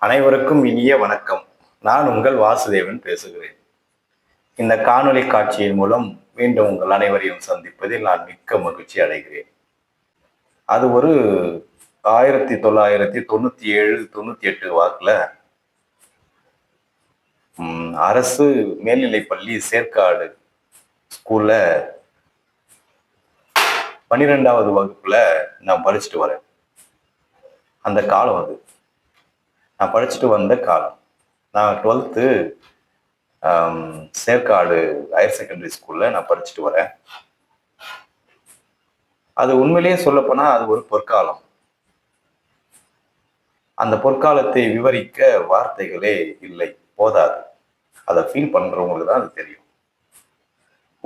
அனைவருக்கும் இனிய வணக்கம். நான் உங்கள் வாசுதேவன் பேசுகிறேன். இந்த காணொலி காட்சியின் மூலம் மீண்டும் உங்கள் அனைவரையும் சந்திப்பதில் நான் மிக்க மகிழ்ச்சி அடைகிறேன். அது ஒரு ஆயிரத்தி தொள்ளாயிரத்தி தொண்ணூத்தி ஏழு தொண்ணூற்றி எட்டு வாக்கில் அரசு மேல்நிலைப்பள்ளி சேர்க்காடு ஸ்கூல்ல பன்னிரெண்டாவது வகுப்புல நான் படிச்சுட்டு வரேன். அந்த காலம் அது. நான் படிச்சுட்டு வந்த காலம். நான் டுவெல்த்து சேற்காடு ஹையர் செகண்டரி ஸ்கூல்ல நான் படிச்சுட்டு வரேன். அது உண்மையிலேயே சொல்லப்போனா அது ஒரு பொற்காலம். அந்த பொற்காலத்தை விவரிக்க வார்த்தைகளே இல்லை போதாது. அதை ஃபீல் பண்றவங்களுக்கு தான் அது தெரியும்.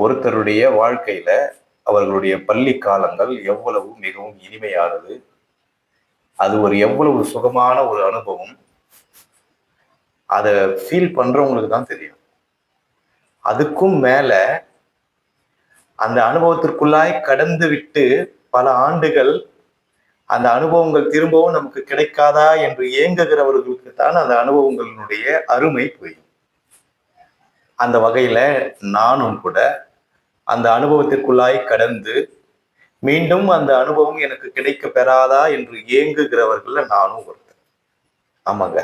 ஒருத்தருடைய வாழ்க்கையில அவர்களுடைய பள்ளி காலங்கள் எவ்வளவு மிகவும் இனிமையானது. அது ஒரு எவ்வளவு சுகமான ஒரு அனுபவம். அதை ஃபீல் பண்ணுறவங்களுக்கு தான் தெரியும். அதுக்கும் மேலே அந்த அனுபவத்திற்குள்ளாய் கடந்து விட்டு பல ஆண்டுகள் அந்த அனுபவங்கள் திரும்பவும் நமக்கு கிடைக்காதா என்று ஏங்குகிறவர்களுக்கு தான் அந்த அனுபவங்களினுடைய அருமை புரியும். அந்த வகையில நானும் கூட அந்த அனுபவத்திற்குள்ளாய் கடந்து மீண்டும் அந்த அனுபவம் எனக்கு கிடைக்க பெறாதா என்று ஏங்குகிறவர்கள்ல நானும் ஒருத்தன். ஆமாங்க.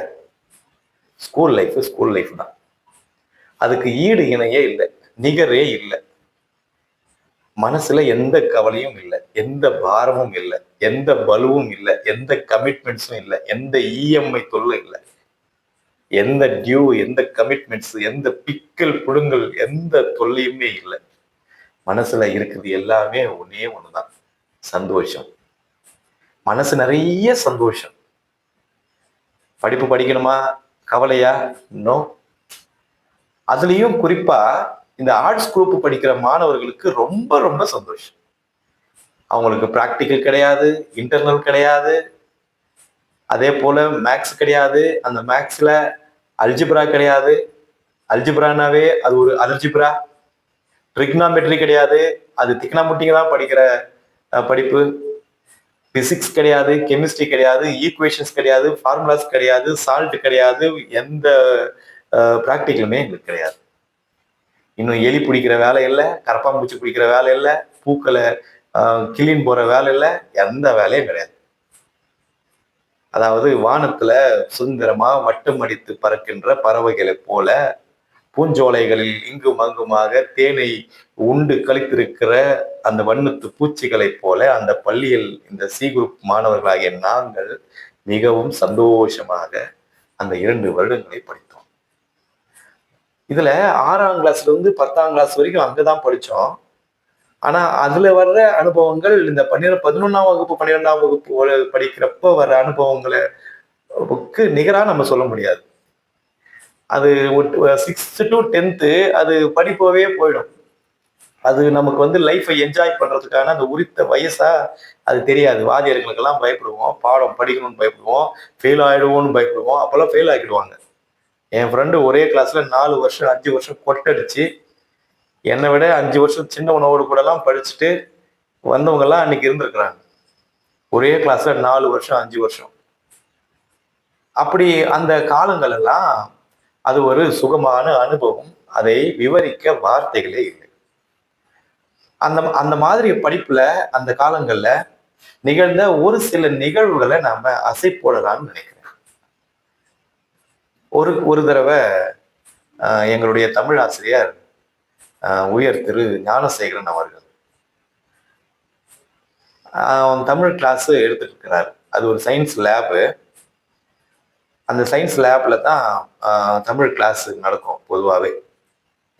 ஸ்கூல் லைஃப் ஸ்கூல் லைஃப் தான். அதுக்கு ஈடு இணையே இல்லை நிகரே இல்லை. மனசுல எந்த கவலையும் இல்லை எந்த பாரமும் இல்லை எந்த பலுவும் இல்லை எந்த கமிட்மெண்ட்ஸும் இல்லை எந்த இஎம்ஐ தொல்லை இல்லை. எந்த டியூ எந்த கமிட்மெண்ட்ஸ் எந்த பிக்கல் புடுங்கல் எந்த தொல்லையுமே இல்லை. மனசுல இருக்குது எல்லாமே ஒன்னே ஒண்ணுதான். சந்தோஷம். மனசு நிறைய சந்தோஷம். படிப்பு படிக்கணுமா? கவலையா? நோ அதுலேயும் குறிப்பாக இந்த ஆர்ட்ஸ் குரூப் படிக்கிற மாணவர்களுக்கு ரொம்ப ரொம்ப சந்தோஷம். அவங்களுக்கு ப்ராக்டிக்கல் கிடையாது இன்டர்னல் கிடையாது. அதே போல் மேக்ஸ் கிடையாது அந்த மேக்ஸில் அல்ஜிப்ரா கிடையாது. அல்ஜிப்ரானாவே அது ஒரு அல்ஜிப்ரா ட்ரிக்னாமெட்ரி கிடையாது. அது திக்னாமெட்ரிக்கு தான் படிக்கிற படிப்பு. பிசிக்ஸ் கிடையாது கெமிஸ்ட்ரி கிடையாது ஈக்குவேஷன்ஸ் கிடையாது ஃபார்முலாஸ் கிடையாது சால்ட் கிடையாது எந்த ப்ராக்டிக்கலுமே எங்களுக்கு கிடையாது. இன்னும் எலி பிடிக்கிற வேலை இல்லை கரப்பாம்பூச்சி பிடிக்கிற வேலை இல்லை பூக்களை கிளீன் போற வேலை இல்லை எந்த வேலையும் கிடையாது. அதாவது வானத்துல சுதந்திரமா வட்டம் அடித்து பறக்கின்ற பறவைகளை போல பூஞ்சோலைகளில் இங்கும் அங்குமாக தேனை உண்டு கழித்திருக்கிற அந்த வண்ணத்து பூச்சிகளைப் போல அந்த பள்ளியில் இந்த சி குரூப் மாணவர்களாகிய நாங்கள் மிகவும் சந்தோஷமாக அந்த இரண்டு வருடங்களை படித்தோம். இதுல ஆறாம் கிளாஸ்ல இருந்து பத்தாம் கிளாஸ் வரைக்கும் அங்கதான் படித்தோம். ஆனா அதுல வர்ற அனுபவங்கள் இந்த பன்னிரெண்டு பதினொன்னாம் வகுப்பு பன்னிரெண்டாம் வகுப்பு படிக்கிறப்ப வர்ற அனுபவங்களுக்கு நிகராக நம்ம சொல்ல முடியாது. அது சிக்ஸ்த்து டு டென்த்து அது படிப்பவே போயிடும். அது நமக்கு வந்து லைஃப்பை என்ஜாய் பண்ணுறதுக்கான அந்த உரித்த வயசா அது தெரியாது. வாத்தியர்களுக்கெல்லாம் பயப்படுவோம். பாடம் படிக்கணும்னு பயப்படுவோம். ஃபெயில் ஆகிடுவோம்னு பயப்படுவோம். அப்போல்லாம் ஃபெயில் ஆகிடுவாங்க என் ஃப்ரெண்டு ஒரே கிளாஸில் நாலு வருஷம் அஞ்சு வருஷம் கொட்டடிச்சு. என்னை விட அஞ்சு வருஷம் சின்னவனோடு கூடலாம் படிச்சுட்டு வந்தவங்கெல்லாம் அன்றைக்கி அன்னைக்கு இருந்திருக்கிறாங்க. ஒரே கிளாஸில் நாலு வருஷம் அஞ்சு வருஷம். அப்படி அந்த காலங்கள் எல்லாம் அது ஒரு சுகமான அனுபவம். அதை விவரிக்க வார்த்தைகளே இல்லை. அந்த அந்த மாதிரி படிப்புல அந்த காலங்கள்ல நிகழ்ந்த ஒரு சில நிகழ்வுகளை நாம அசை போடலாம்னு நினைக்கிறேன். ஒரு ஒரு தடவை எங்களுடைய தமிழ் ஆசிரியர் உயர் திரு ஞானசேகரன் அவர்கள் தமிழ் கிளாஸ் எடுத்துட்டு இருக்கிறார். அது ஒரு சயின்ஸ் லேபு அந்த சயின்ஸ் லேப்ல தான் தமிழ் கிளாஸ் நடக்கும் பொதுவாகவே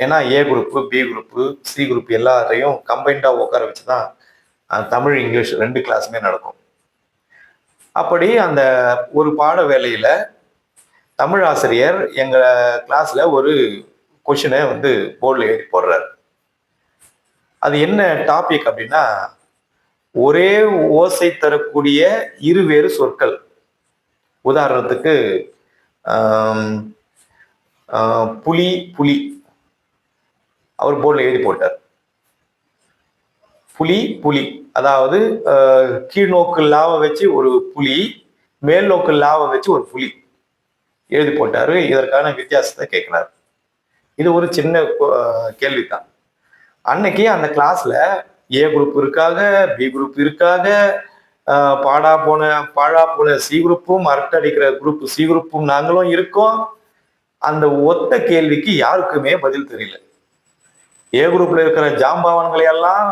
ஏன்னா A group B group C group எல்லாரையும் கம்பைண்டாக உட்கார வச்சு தான் தமிழ் இங்கிலீஷ் ரெண்டு கிளாஸுமே நடக்கும். அப்படி அந்த ஒரு பாட வேலையில் தமிழ் ஆசிரியர் எங்கள் கிளாஸில் ஒரு கொஷினை வந்து போர்டில் எழுதி போடுறாரு. அது என்ன டாபிக் அப்படின்னா ஒரே ஓசை தரக்கூடிய இருவேறு சொற்கள். உதாரணத்துக்கு புலி புலி. அவர் போர்டில் எழுதி போட்டார். புலி புலி. அதாவது கீழ்நோக்கு லாவை வச்சு ஒரு புலி மேல் நோக்கு லாவை வச்சு ஒரு புலி எழுதி போட்டாரு. இதற்கான வித்தியாசத்தை கேட்கிறாரு. இது ஒரு சின்ன அஹ், கேள்விதான். அன்னைக்கு அந்த கிளாஸ்ல ஏ குரூப் இருக்காக பி குரூப் இருக்காக பாடா போன பாழா போன சி குரூப்பும் அரட்டடிக்கிற குரூப் சி குரூப்பும் நாங்களும் இருக்கோம். அந்த ஒத்த கேள்விக்கு யாருக்குமே பதில் தெரியல. ஏ குரூப்ல இருக்கிற ஜாம்பவான்களை எல்லாம்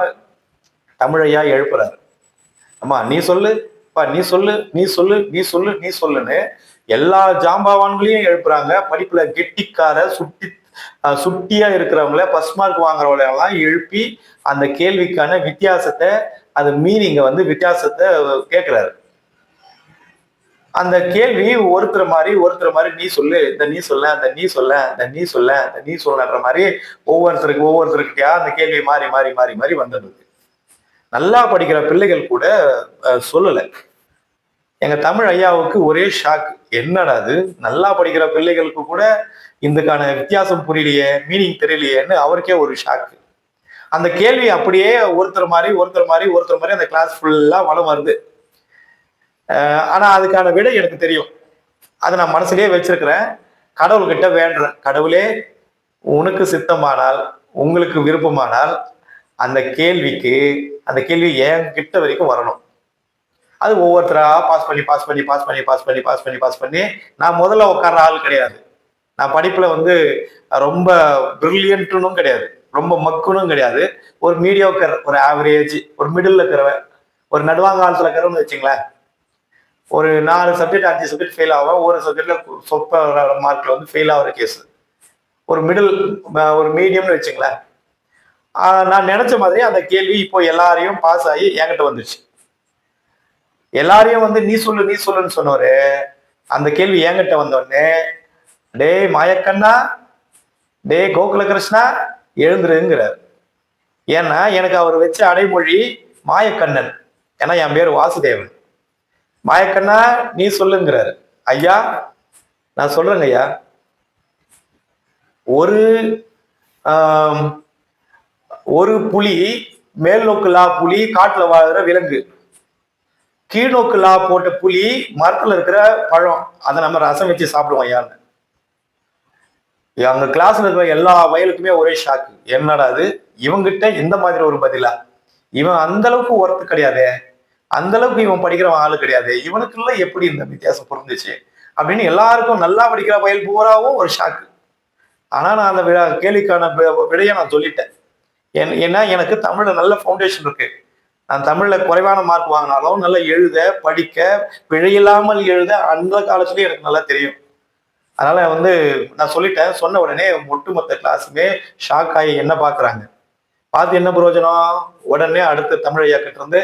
தமிழையா எழுப்புறாரு. அம்மா நீ சொல்லு. பா நீ சொல்லு நீ சொல்லு நீ சொல்லு நீ சொல்லுன்னு எல்லா ஜாம்பவான்களையும் எழுப்புறாங்க. படிப்புல கெட்டிக்கார சுட்டி சுட்டியா இருக்கிறவங்கள ஃபர்ஸ்ட் மார்க் வாங்குறவங்களெல்லாம் எழுப்பி அந்த கேள்விக்கான வித்தியாசத்தை அது மீனிங்க வந்து வித்தியாசத்தை கேட்கிறாரு அந்த கேள்வி ஒருத்தர் மாதிரி ஒருத்தர் மாதிரி நீ சொல்லு இந்த நீ சொல்ல அந்த நீ சொல்ல அந்த நீ சொல்ல அந்த நீ சொல்லன்ற மாதிரி ஒவ்வொருத்தருக்கு ஒவ்வொருத்தருக்கிட்டயா அந்த கேள்வி மாறி மாறி மாறி மாறி வந்தது. நல்லா படிக்கிற பிள்ளைகள் கூட சொல்லலை. எங்க தமிழ் ஐயாவுக்கு ஒரே ஷாக் என்னடா அது நல்லா படிக்கிற பிள்ளைகளுக்கு கூட இதுக்கான வித்தியாசம் புரியலையே மீனிங் தெரியலையேன்னு அவருக்கே ஒரு ஷாக்கு அந்த கேள்வி அப்படியே ஒருத்தர் மாதிரி ஒருத்தர் மாதிரி ஒருத்தர் மாதிரி அந்த கிளாஸ் ஃபுல்லா வளம் வருது. ஆனால் ஆனா அதுக்கான விடை எனக்கு தெரியும். அதை நான் மனசுலயே வச்சிருக்கிறேன். கடவுள்கிட்ட வேண்டுறேன். கடவுளே உனக்கு சித்தமானால் உங்களுக்கு விருப்பமானால் அந்த கேள்விக்கு அந்த கேள்வி என் கிட்ட வரைக்கும் வரணும். அது ஒவ்வொருத்தரா பாஸ் பண்ணி பாஸ் பண்ணி பாஸ் பண்ணி பாஸ் பண்ணி பாஸ் பண்ணி பாஸ் பண்ணி நான் முதல்ல உட்கார்ற ஆள் கிடையாது. நான் படிப்புல வந்து ரொம்ப பிரில்லியன்ட்னும் கிடையாது. ரொம்ப மக்குனும் கிடையாது. ஒரு மீடியோக்கர் ஒரு ஆவரேஜ் ஒரு மிடில் இருக்கிறவன் ஒரு நடுவாங்காலத்தில் இருக்கிறவன்னு வச்சுங்களேன். ஒரு நாலு சப்ஜெக்ட் அஞ்சு சப்ஜெக்ட் ஃபெயில் ஆகும் ஒரு சப்ஜெக்ட்ல சொப்ப மார்க்ல வந்து ஃபெயில் ஆகிற கேஸ் ஒரு மிடில் ஒரு மீடியம்னு வச்சுங்களேன். நான் நினைச்ச மாதிரி அந்த கேள்வி இப்போ எல்லாரையும் பாஸ் ஆகி என்கிட்ட வந்துச்சு எல்லாரையும் வந்து நீ சொல்லு நீ சொல்லுன்னு சொன்னவர். அந்த கேள்வி என்கிட்ட வந்தோடனே டேய் மாயக்கண்ணா. டேய் கோகுல கிருஷ்ணா எழுந்துருங்கிறார். ஏன்னா எனக்கு அவர் வச்ச அடைமொழி மாயக்கண்ணன். ஏன்னா என் பேர் வாசுதேவன். மாயக்கண்ணா நீ சொல்லுங்கிறாரு. ஐயா நான் சொல்றேங்க ஐயா. ஒரு ஒரு புலி மேல் நோக்குலா புலி காட்டுல வாழ்கிற விலங்கு. கீழ்நோக்கு லா போட்ட புலி மரத்துல இருக்கிற பழம். அதை நம்ம ரசம் வச்சு சாப்பிடுவோம் ஐயான்னு. அந்த கிளாஸ்ல இருக்கிற எல்லா வயலுக்குமே ஒரே ஷாக்கு என்னடா அது இவங்கிட்ட எந்த மாதிரி ஒரு பதிலா? இவன் அந்த அளவுக்கு ஒர்த்து கிடையாதே. அந்த அளவுக்கு இவன் படிக்கிறவன் ஆளு கிடையாது. இவனுக்குள்ள எப்படி இந்த வித்தியாசம் புரிஞ்சிச்சு? அப்படின்னு எல்லாருக்கும் நல்லா படிக்கிற வயல் பூராவும் ஒரு ஷாக்கு ஆனா நான் அந்த விழா- கேள்விக்கான விடையை நான் சொல்லிட்டேன். ஏன்னா எனக்கு தமிழ்ல நல்ல ஃபவுண்டேஷன் இருக்கு. நான் தமிழ்ல குறைவான மார்க் வாங்கினாலும் நல்லா எழுத படிக்க பிழையில்லாமல் எழுத அந்த காலத்துலயும் எனக்கு நல்லா தெரியும். அதனால வந்து நான் சொல்லிட்டேன் சொன்ன உடனே ஒட்டுமொத்த கிளாஸுமே ஷாக் ஆகி என்ன பாக்குறாங்க பார்த்து என்ன பிரயோஜனம்? உடனே அடுத்த தமிழ் ஐயா இருந்து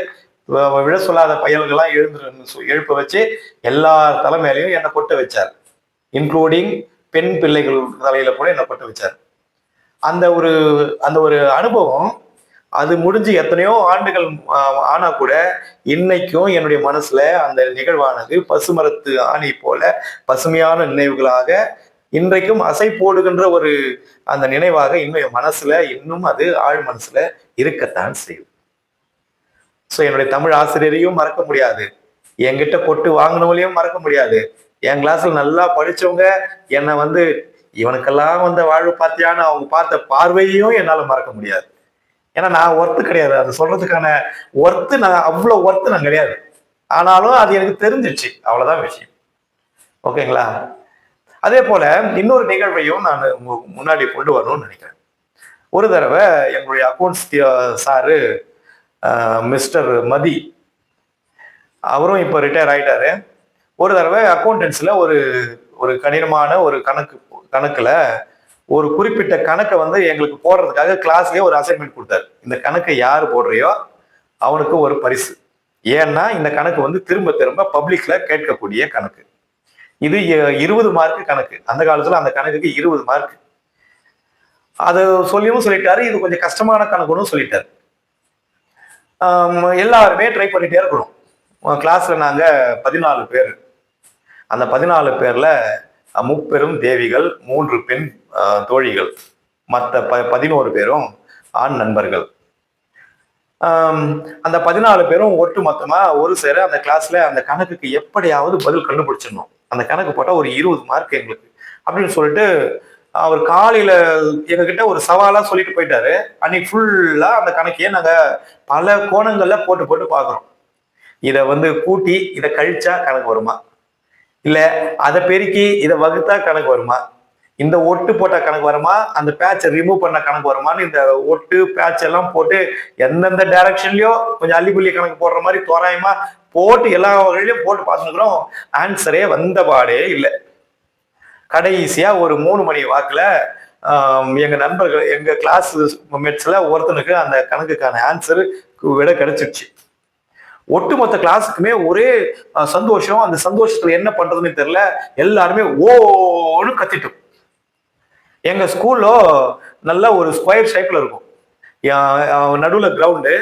விழ சொல்லாத பயல்கள்லாம் எழுந்துருன்னு சொ- எழுப்ப வச்சு எல்லா தலைமையிலையும் என்னை கொட்ட வச்சார். இன்க்ளூடிங் பெண் பிள்ளைகள் தலையில கூட என்னை கொட்ட வச்சார். அந்த ஒரு அந்த ஒரு அனுபவம் அது முடிஞ்சு எத்தனையோ ஆண்டுகள் ஆனா கூட இன்னைக்கும் என்னுடைய மனசுல அந்த நிகழ்வானது பசுமரத்து ஆணி போல பசுமையான நினைவுகளாக இன்றைக்கும் அசை போடுகின்ற ஒரு அந்த நினைவாக இன்னும் மனசுல இன்னும் அது ஆழ் மனசுல இருக்கத்தான் செய்யும். ஸோ என்னுடைய தமிழ் ஆசிரியரையும் மறக்க முடியாது. என்கிட்ட கொட்டு வாங்கினவங்களையும் மறக்க முடியாது. என் கிளாஸ்ல நல்லா படிச்சவங்க என்னை வந்து இவனுக்கெல்லாம் வந்த வாழ்வு பார்த்தியான்னு அவங்க பார்த்த பார்வையையும் என்னால மறக்க முடியாது. ஏன்னா நான் ஒர்த்து கிடையாது. அது சொல்றதுக்கான ஒர்த்து நான் அவ்வளோ ஒர்த்து நான் கிடையாது. ஆனாலும் அது எனக்கு தெரிஞ்சிச்சு அவ்வளோதான் விஷயம். ஓகேங்களா? அதே போல இன்னொரு நிகழ்வையும் நான் உங்க முன்னாடி கொண்டு வரணும்னு நினைக்கிறேன். ஒரு தடவை எங்களுடைய அக்கௌண்ட்ஸ் சாரு மிஸ்டர் மதி அவரும் இப்போ ரிட்டையர் ஆயிட்டாரு. ஒரு தடவை அக்கௌண்டன்ஸில் ஒரு ஒரு கடினமான ஒரு கணக்கு கணக்கில் ஒரு குறிப்பிட்ட கணக்கை வந்து எங்களுக்கு போடுறதுக்காக கிளாஸ்லேயே ஒரு அசைன்மெண்ட் கொடுத்தாரு. இந்த கணக்கை யார் போடுறியோ அவனுக்கு ஒரு பரிசு. ஏன்னா இந்த கணக்கு வந்து திரும்ப திரும்ப பப்ளிக்ல கேட்கக்கூடிய கணக்கு. இது இருபது மார்க் கணக்கு. அந்த காலத்துல அந்த கணக்குக்கு இருபது மார்க் அதை சொல்லியும் சொல்லிட்டாரு. இது கொஞ்சம் கஷ்டமான கணக்குன்னு சொல்லிட்டாரு. எல்லாருமே ட்ரை பண்ணிட்டே இருக்கிறோம் கிளாஸ்ல நாங்க பதினாலு பேர். அந்த பதினாலு பேர்ல முப்பெரும் தேவிகள் மூன்று பெண் தோழிகள். மற்ற ப பதினோரு பேரும் ஆண் நண்பர்கள். அந்த பதினாலு பேரும் ஒட்டு மொத்தமாக ஒரு சேர அந்த கிளாஸ்ல அந்த கணக்குக்கு எப்படியாவது பதில் கண்டுபிடிச்சிடணும். அந்த கணக்கு போட்டால் ஒரு இருபது மார்க் எங்களுக்கு. அப்படின்னு சொல்லிட்டு அவர் காலையில எங்ககிட்ட ஒரு சவாலா சொல்லிட்டு போயிட்டாரு. அன்னைக்கு ஃபுல்லா அந்த கணக்கையே நாங்க பல கோணங்கள்ல போட்டு போட்டு பார்க்குறோம் இதை வந்து கூட்டி இதை கழிச்சா கணக்கு வருமா? இல்லை அதை பெருக்கி இதை வகுத்தா கணக்கு வருமா? இந்த ஒட்டு போட்ட கணக்கு வருமா? அந்த பேட்சை ரிமூவ் பண்ண கணக்கு வருமான்னு இந்த ஒட்டு பேட்ச் எல்லாம் போட்டு எந்தெந்த டைரக்ஷன்லயோ கொஞ்சம் அள்ளிபுள்ளி கணக்கு போடுற மாதிரி தோராயமா போட்டு எல்லா வகையிலையும் போட்டு பார்த்துக்கிறோம் ஆன்சரே வந்தபாடே இல்லை. கடைசியா ஒரு மூணு மணி வாக்குல எங்கள் எங்க நண்பர்கள் எங்க கிளாஸ் மெட்ஸ்ல ஒருத்தனுக்கு அந்த கணக்குக்கான ஆன்சர் விட கிடைச்சிடுச்சு ஒட்டுமொத்த கிளாஸுக்குமே ஒரே சந்தோஷம். அந்த சந்தோஷத்துல என்ன பண்றதுன்னு தெரியல. எல்லாருமே ஓன்னு கத்திட்டோம். எங்க ஸ்கூல்ல நல்ல ஒரு ஸ்கொயர் ஷேப்ல இருக்கும். நடுவில் நடுவுல கிரவுண்டு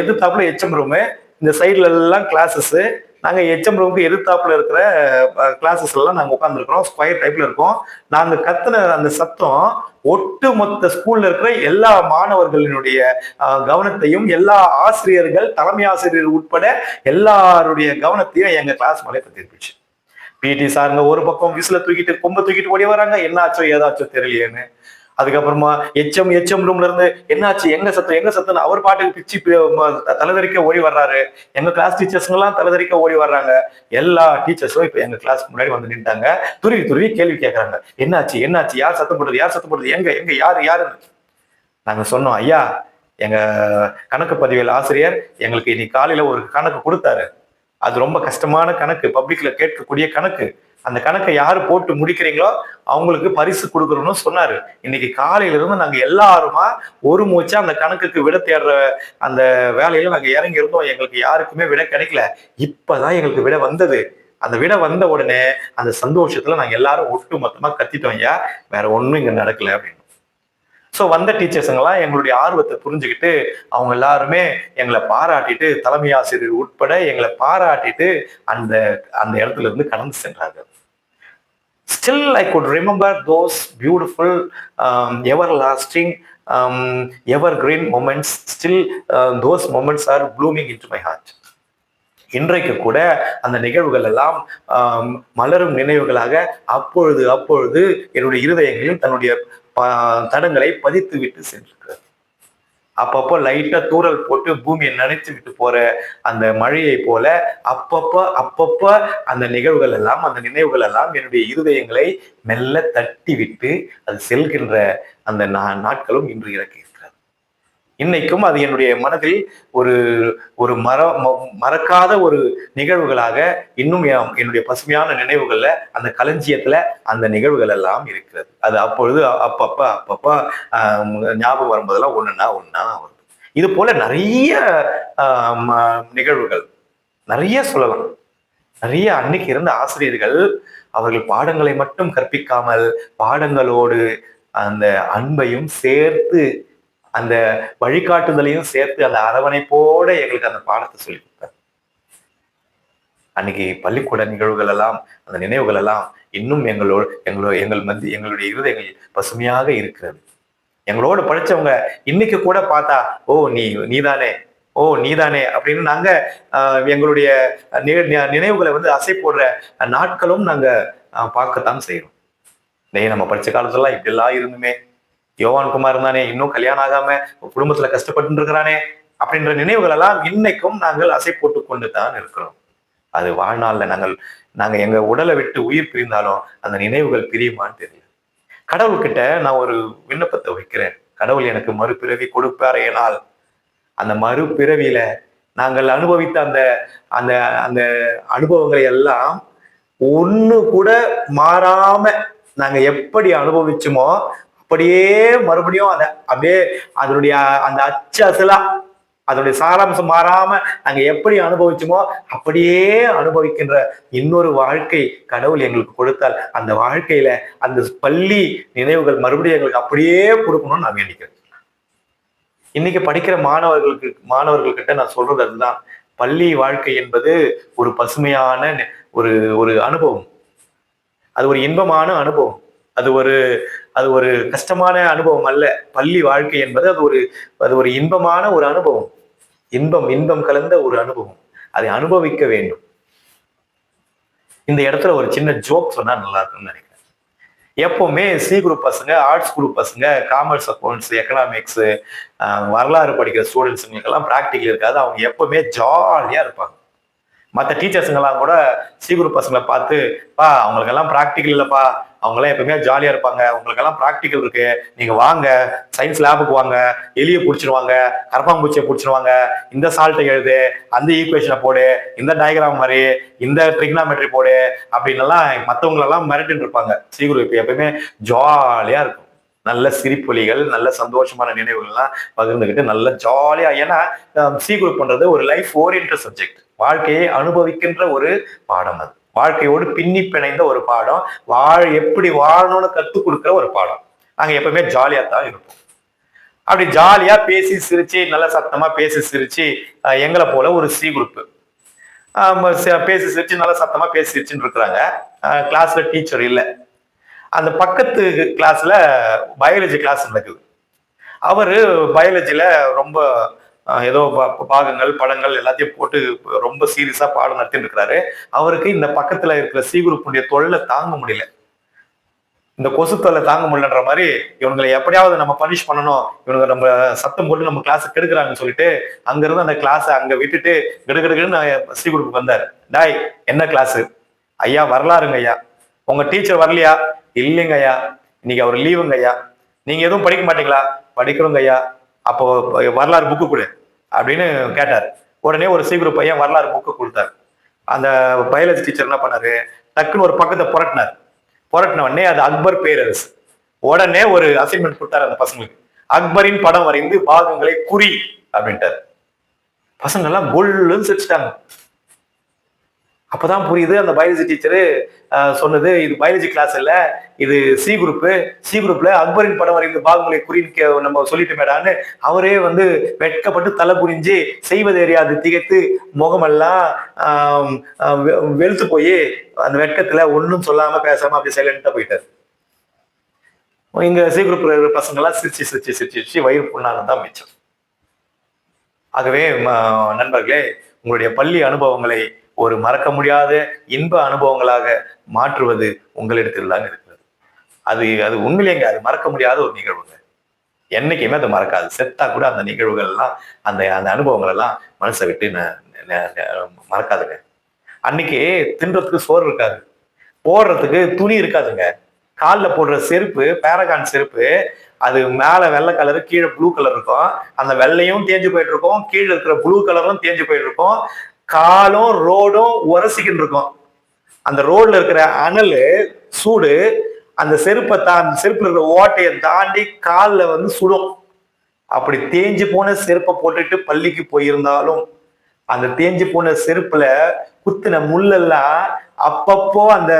எதிர்த்தாப்புல எச்எம் ரூமு இந்த சைட்ல எல்லாம் கிளாஸஸ் நாங்கள் எச்எம் ரூமுக்கு எதிர்த்தாப்புல இருக்கிற கிளாஸஸ் எல்லாம் நாங்கள் உட்காந்துருக்கிறோம் ஸ்கொயர் டைப்ல இருக்கோம். நாங்கள் கத்துன அந்த சத்தம் ஒட்டு மொத்த ஸ்கூல்ல இருக்கிற எல்லா மாணவர்களினுடைய கவனத்தையும் எல்லா ஆசிரியர்கள் தலைமை ஆசிரியர் உட்பட எல்லாருடைய கவனத்தையும் எங்க கிளாஸ் மேலே திருப்பிச்சு பிடி சாருங்க ஒரு பக்கம் விசில தூக்கிட்டு கொம்ப தூக்கிட்டு ஓடி வராங்க. என்னாச்சோ ஏதாச்சோ தெரியலையேன்னு. அதுக்கப்புறமா எச்எம் எச்எம் ரூம்ல இருந்து என்னாச்சு? எங்க சத்தம் எங்க சத்தம் அவர் பாட்டுக்கு பிச்சு தலைதறிக்க ஓடி வர்றாரு. எங்க கிளாஸ் டீச்சர்ஸ்ங்கெல்லாம் தலைதறிக்க ஓடி வர்றாங்க. எல்லா டீச்சர்ஸும் இப்ப எங்க கிளாஸ் முன்னாடி வந்து நின்றாங்க துருவி துருவி கேள்வி கேட்கறாங்க என்னாச்சு? என்னாச்சு? யார் சத்தம் போடுறது? யார் சத்தம் போடுறது? எங்க எங்க? யாரு யாருன்னு? நாங்க சொன்னோம் ஐயா எங்க கணக்கு பதிவியல் ஆசிரியர் எங்களுக்கு இன்னைக்கு காலையில ஒரு கணக்கு கொடுத்தாரு. அது ரொம்ப கஷ்டமான கணக்கு. பப்ளிக்ல கேட்கக்கூடிய கணக்கு. அந்த கணக்கை யாரு போட்டு முடிக்கிறீங்களோ அவங்களுக்கு பரிசு கொடுக்கணும்னு சொன்னாரு. இன்னைக்கு காலையில இருந்து நாங்க எல்லாருமா ஒரு மூச்சா அந்த கணக்குக்கு விட தேடுற அந்த வேலையில நாங்க இறங்கி இருந்தோம் எங்களுக்கு யாருக்குமே விட கிடைக்கல. இப்பதான் எங்களுக்கு விட வந்தது. அந்த விட வந்த உடனே அந்த சந்தோஷத்துல நாங்க எல்லாரும் ஒட்டு மொத்தமா கத்திட்டோம். ஐயா வேற ஒண்ணும் இங்க நடக்கல அப்படின்னு. ஸோ வந்த டீச்சர்ஸுங்கெல்லாம் எங்களுடைய ஆர்வத்தை புரிஞ்சுக்கிட்டு அவங்க எல்லாருமே எங்களை பாராட்டிட்டு தலைமை ஆசிரியர் உட்பட எங்களை பாராட்டிட்டு அந்த அந்த இடத்துல இருந்து கடந்து சென்றார்கள். Still I good remember those beautiful everlasting evergreen moments still those moments are blooming into my heart இன்றைக்கு கூட அந்த நிகழ்வுகள் எல்லாம் um, மலரும் நினைவுகளாக அப்பொழுது அப்பொழுது என்னுடைய இருதயங்களில் தன்னுடைய தடங்களை பதித்து விட்டு சென்றிருக்கிறது அப்பப்போ லைட்டா தூறல் போட்டு பூமியை நினைச்சு விட்டு போற அந்த மழையை போல அப்பப்ப அப்பப்ப அந்த நிகழ்வுகள் எல்லாம் அந்த நினைவுகள் எல்லாம் என்னுடைய இருதயங்களை மெல்ல தட்டி விட்டு அது செல்கின்ற அந்த நா- நாட்களும் இன்று இறக்கி இன்னைக்கும் அது என்னுடைய மனதில் ஒரு ஒரு மற ம- மறக்காத ஒரு நிகழ்வுகளாக இன்னும் என்- என்னுடைய பசுமையான நினைவுகளில் அந்த களஞ்சியத்தில் அந்த நிகழ்வுகள் எல்லாம் இருக்கிறது. அது அப்பொழுது அப்பப்போ அப்பப்போ ஞாபகம் வரும்போதெல்லாம் ஒன்றுனா ஒன்றா வருது. இது போல நிறைய ம- நிகழ்வுகள் நிறைய சொல்லலாம். நிறைய அன்னைக்கு இருந்த ஆசிரியர்கள் அவர்கள் பாடங்களை மட்டும் கற்பிக்காமல் பாடங்களோடு அந்த அன்பையும் சேர்த்து அந்த வழிகாட்டுதலையும் சேர்த்து அந்த அரவணைப்போட எங்களுக்கு அந்த பாடத்தை சொல்லி கொடுத்தார். அன்னைக்கு பள்ளிக்கூட நிகழ்வுகள் எல்லாம் அந்த நினைவுகள் எல்லாம் இன்னும் எங்களோட எங்களோ எங்கள் மத்தி எங்களுடைய இருதயங்கள் பசுமையாக இருக்கிறது. எங்களோட படிச்சவங்க இன்னைக்கு கூட பார்த்தா ஓ நீ நீதானே ஓ நீதானே அப்படின்னு நாங்க ஆஹ், எங்களுடைய நினைவுகளை வந்து அசை போடுற நாட்களும் நாங்க பார்க்கத்தான் செய்யறோம் டேய் நம்ம படிச்ச காலத்துலலாம் இப்படி எல்லாம் இருந்துமே. யோவான் குமார் இருந்தானே இன்னும் கல்யாணம் ஆகாம குடும்பத்துல கஷ்டப்பட்டு இருக்கிறானே அப்படின்ற நினைவுகள் எல்லாம் இன்னைக்கும் நாங்கள் அசை போட்டு கொண்டு தான் இருக்கிறோம். அது வாழ்நாள்ல நாங்கள் நாங்க எங்க உடலை விட்டு உயிர் பிரிந்தாலும் அந்த நினைவுகள் பிரியுமான்னு தெரியல. கடவுள்கிட்ட நான் ஒரு விண்ணப்பத்தை வைக்கிறேன். கடவுள் எனக்கு மறுபிறவி கொடுப்பாரேனால் அந்த மறுபிறவியில நாங்கள் அனுபவித்த அந்த அந்த அந்த அனுபவங்களை எல்லாம் ஒண்ணு கூட மாறாம நாங்க எப்படி அனுபவிச்சோமோ அப்படியே மறுபடியும் அதை அப்படியே அதனுடைய அந்த அச்சு அசலா அதனுடைய சாராம்சம் மாறாம நாங்க எப்படி அனுபவிச்சோமோ அப்படியே அனுபவிக்கின்ற இன்னொரு வாழ்க்கை கடவுள் எங்களுக்கு கொடுத்தால் அந்த வாழ்க்கையில அந்த பள்ளி நினைவுகள் மறுபடியும் எங்களுக்கு அப்படியே கொடுக்கணும்னு நான் வேண்டிக்கிறேன். இன்னைக்கு படிக்கிற மாணவர்களுக்கு மாணவர்கள்கிட்ட நான் சொல்றது அதுதான். பள்ளி வாழ்க்கை என்பது ஒரு பசுமையான நெ- ஒரு ஒரு அனுபவம். அது ஒரு இன்பமான அனுபவம். அது ஒரு அது ஒரு கஷ்டமான அனுபவம் அல்ல. பள்ளி வாழ்க்கை என்பது அது ஒரு அது ஒரு இன்பமான ஒரு அனுபவம். இன்பம் இன்பம் கலந்த ஒரு அனுபவம். அதை அனுபவிக்க வேண்டும். இந்த இடத்துல ஒரு சின்ன ஜோக் சொன்னா நல்லா இருக்கும்னு நினைக்கிறேன். எப்பவுமே சி குரூப் பசங்க ஆர்ட்ஸ் குரூப் பசங்க காமர்ஸ் அக்கௌண்ட்ஸ் எக்கனாமிக்ஸ் வரலாறு படிக்கிற ஸ்டூடெண்ட்ஸுங்களுக்கெல்லாம் ப்ராக்டிக்கல் இருக்காது. அவங்க எப்பவுமே ஜாலியா இருப்பாங்க. மற்ற டீச்சர்ஸுங்கெல்லாம் கூட சி குரூப் பசங்களை பார்த்து பா அவங்களுக்கெல்லாம் ப்ராக்டிக்கல் இல்லைப்பா. அவங்களாம் எப்பவுமே ஜாலியா இருப்பாங்க. உங்களுக்கெல்லாம் ப்ராக்டிக்கல் இருக்கு. நீங்க வாங்க. சயின்ஸ் லேபுக்கு வாங்க. எலியை பிடிச்சிருவாங்க. கரப்பாம்பூச்சியை பிடிச்சிருவாங்க. இந்த சால்ட்டை எழுது. அந்த ஈக்குவேஷனை போடு. இந்த டயக்ராம் மாதிரி இந்த ட்ரிக்னாமெட்ரி போடு. அப்படின்னு எல்லாம் மற்றவங்களெல்லாம் மிரட்டின்னு இருப்பாங்க. சி குரூப் எப்பயுமே ஜாலியா இருக்கும். நல்ல சிரிப்பொலிகள் நல்ல சந்தோஷமான நினைவுகள்லாம் பகிர்ந்துக்கிட்டு நல்ல ஜாலியா ஏன்னா சி குரூப் பண்றது ஒரு லைஃப் ஓரியன்ட் சப்ஜெக்ட் வாழ்க்கையை அனுபவிக்கின்ற ஒரு பாடம் அது. வாழ்க்கையோடு பின்னி பிணைந்த ஒரு பாடம். வாழ் எப்படி வாழணும்னு கற்றுக் கொடுக்குற ஒரு பாடம். நாங்கள் எப்பவுமே ஜாலியாக தான் இருப்போம். அப்படி ஜாலியாக பேசி சிரிச்சு நல்ல சத்தமாக பேசி சிரிச்சு எங்களை போல ஒரு சி குரூப்பு பேசி சிரிச்சு நல்ல சத்தமாக பேசி சிரிச்சுன்னு இருக்கிறாங்க. கிளாஸில் டீச்சர் இல்லை. அந்த பக்கத்து கிளாஸில் பயாலஜி கிளாஸ் நடக்குது. அவர் பயாலஜியில் ரொம்ப ஏதோ பாகங்கள் படங்கள் எல்லாத்தையும் போட்டு ரொம்ப சீரியஸா பாடம் நடத்திட்டு இருக்கிறாரு. அவருக்கு இந்த பக்கத்துல இருக்கிற சி குரூப்புடைய தொல்லை தாங்க முடியல. இந்த கொசு தொல்லை தாங்க முடியலன்ற மாதிரி இவங்களை எப்படியாவது நம்ம பனிஷ் பண்ணணும். இவங்க நம்ம சத்தம் போட்டு நம்ம கிளாஸ் கெடுக்கிறாங்கன்னு சொல்லிட்டு அங்கிருந்து அந்த கிளாஸ் அங்க விட்டுட்டு கிடுகிடுன்னு சி குரூப்புக்கு வந்தார். டாய் என்ன கிளாஸ் ஐயா வரலாறுங்க ஐயா. உங்க டீச்சர் வரலையா? இல்லைங்க ஐயா. இன்னைக்கு அவர் லீவுங்க ஐயா. நீங்க எதுவும் படிக்க மாட்டீங்களா? படிக்கிறோங்க ஐயா. அப்போ வரலாறு புக்கு கொடு. அப்படின்னு கேட்டார். உடனே ஒரு சி குரூப் பையன் வரலாறு புக்கு கொடுத்தார். அந்த பயாலஜி டீச்சர் என்ன பண்ணாரு? டக்குன்னு ஒரு பக்கத்தை புரட்டினார். புரட்டின உடனே அது அக்பர் பேரரசு. உடனே ஒரு அசைன்மெண்ட் கொடுத்தாரு அந்த பசங்களுக்கு. அக்பரின் படம் வரைந்து பாகங்களை குறி அப்படின்ட்டார். பசங்கள்லாம் கொல்லுன்னு சிரிச்சிட்டாங்க. அப்பதான் புரியுது அந்த பயாலஜி டீச்சரு சொன்னது இது பயாலஜி கிளாஸ் இல்லை இது சி குரூப்பு சி குரூப்பில் அக்பரின் படம் வரைந்து பாகுமலை குறிக்க நம்ம சொல்லிட்டு மேடான்னு அவரே வந்து வெட்கப்பட்டு தலை புரிஞ்சு செய்வது அறியாது திகைத்து முகமெல்லாம் வெ- வெளுத்து போய் அந்த வெட்கத்தில் ஒன்றும் சொல்லாமல் பேசாமல் அப்படி சைலண்ட்டாக போயிட்டார். இங்கே சி குரூப் இருக்கிற பசங்களாம் சிரிச்சு சிரிச்சு சிரிச்சு சிரிச்சு வயிறு புண்ணாக தான் மிச்சம். ஆகவே நண்பர்களே உங்களுடைய பள்ளி அனுபவங்களை ஒரு மறக்க முடியாத இன்ப அனுபவங்களாக மாற்றுவது உங்களிடத்தில் தான் இருக்கிறது. அது அது உண்மையிலேங்க அது மறக்க முடியாத ஒரு நிகழ்வுங்க. என்னைக்குமே அது மறக்காது. செத்தா கூட அந்த நிகழ்வுகள் எல்லாம் அந்த அந்த அனுபவங்கள் எல்லாம் மனசை விட்டு மறக்காதுங்க. அன்னைக்கு தின்றதுக்கு சோறு இருக்காது. போடுறதுக்கு துணி இருக்காதுங்க. காலில் போடுற செருப்பு பேரகான் செருப்பு அது மேல வெள்ளை கலரு கீழே ப்ளூ கலர் இருக்கும். அந்த வெள்ளையும் தேஞ்சு போயிட்டு இருக்கும் கீழே இருக்கிற ப்ளூ கலரும் தேஞ்சு போயிட்டு இருக்கும் காலும் ரோடும் உரசிக்கிட்டு இருக்கும். அந்த ரோட்ல இருக்கிற அனல் சூடு அந்த செருப்பை தான் அந்த செருப்புல இருக்கிற ஓட்டையை தாண்டி காலில் வந்து சுடும். அப்படி தேஞ்சு போன செருப்பை போட்டுட்டு பள்ளிக்கு போயிருந்தாலும் அந்த தேஞ்சு போன செருப்புல குத்தின முள்ளெல்லாம் அப்பப்போ அந்த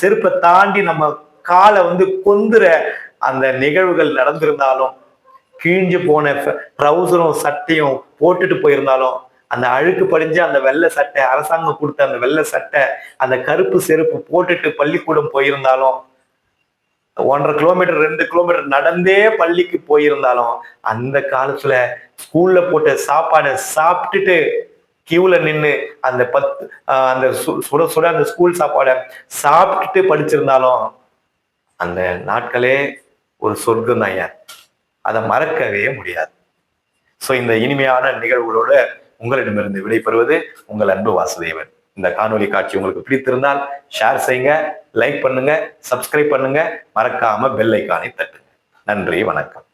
செருப்பை தாண்டி நம்ம காலை வந்து கொந்துற அந்த நிகழ்வுகள் நடந்திருந்தாலும் கிழிஞ்சு போன ட்ரௌசரும் சட்டையும் போட்டுட்டு போயிருந்தாலும் அந்த அழுக்கு படிஞ்ச அந்த வெள்ளை சட்டை அரசாங்கம் கொடுத்த அந்த வெள்ளை சட்டை அந்த கருப்பு செருப்பு போட்டுட்டு பள்ளிக்கூடம் போயிருந்தாலும் ஒன்றரை கிலோமீட்டர் ரெண்டு கிலோமீட்டர் நடந்தே பள்ளிக்கு போயிருந்தாலும் அந்த காலத்துல ஸ்கூல்ல போட்ட சாப்பாடை சாப்பிட்டுட்டு கியூல நின்று அந்த பத்து அந்த சு- சுட சுட அந்த ஸ்கூல் சாப்பாடை சாப்பிட்டுட்டு படிச்சிருந்தாலும் அந்த நாட்களே ஒரு சொர்க்கம் தான் அதை மறக்கவே முடியாது. ஸோ இந்த இனிமையான நிகழ்வுகளோட உங்களிடமிருந்து விடைபெறுவது உங்கள் அன்பு வாசுதேவன். இந்த காணொலி காட்சி உங்களுக்கு பிடித்திருந்தால் ஷேர் செய்யுங்க லைக் பண்ணுங்க சப்ஸ்கிரைப் பண்ணுங்க மறக்காம பெல் ஐக்கானை தட்டுங்க. நன்றி வணக்கம்.